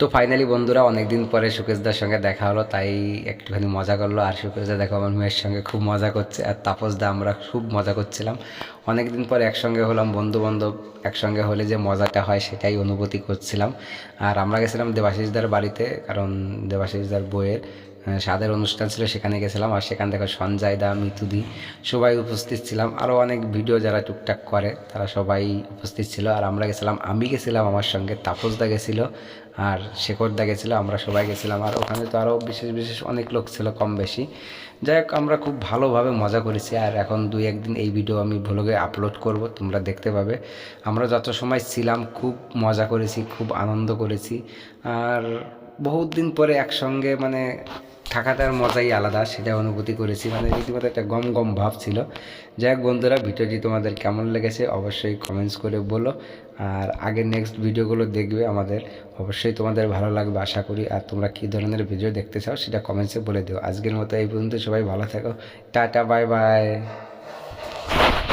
তো ফাইনালি বন্ধুরা অনেকদিন পরে সুকেশদার সঙ্গে দেখা হলো, তাই একটুখানি মজা করল। আর সুকেশদা, দেখো, আমার মেয়ের সঙ্গে খুব মজা করছে, আর তাপসদা, আমরা খুব মজা করছিলাম। অনেকদিন পর একসঙ্গে হলাম বন্ধু বান্ধব একসঙ্গে হলে যে মজাটা হয় সেটাই অনুভূতি করছিলাম। আর আমরা গেছিলাম দেবাশিসদার বাড়িতে, কারণ দেবাশিসদার বইয়ের স্বাদের অনুষ্ঠান ছিল, সেখানে গেছিলাম আর সেখান থেকে সঞ্জয় দা মিতুদি সবাই উপস্থিত ছিলাম। আরও অনেক ভিডিও যারা টুকটাক করে, তারা সবাই উপস্থিত ছিল। আর আমরা গেছিলাম, আমি গেছিলাম আমার সঙ্গে তাপসদা গেছিল আর শেখরদা গেছিল, আমরা সবাই গেছিলাম। আর ওখানে তো আরও বিশেষ বিশেষ অনেক লোক ছিল কম বেশি। যাই হোক, আমরা খুব ভালোভাবে মজা করেছি আর এখন দুই একদিন এই ভিডিও আমি ভ্লগে আপলোড করব, তোমরা দেখতে পাবে। আমরা যত সময় ছিলাম, খুব মজা করেছি, খুব আনন্দ করেছি। আর বহুত দিন পরে একসঙ্গে মানে থাকাটার মজাই আলাদা সেটা অনুভূতি করেছি। মানে রীতিমতো একটা গম গম ভাব ছিল। যাই হোক বন্ধুরা, ভিডিওটি তোমাদের কেমন লেগেছে অবশ্যই কমেন্টস করে বলো। আর আগে নেক্সট ভিডিওগুলো দেখবে আমাদের। অবশ্যই তোমাদের ভালো লাগবে, আশা করি। আর তোমরা কী ধরনের ভিডিও দেখতে চাও, সেটা কমেন্টসে বলে দিও। আজকের মতো এই পর্যন্ত, সবাই ভালো থাকো। Tata bye bye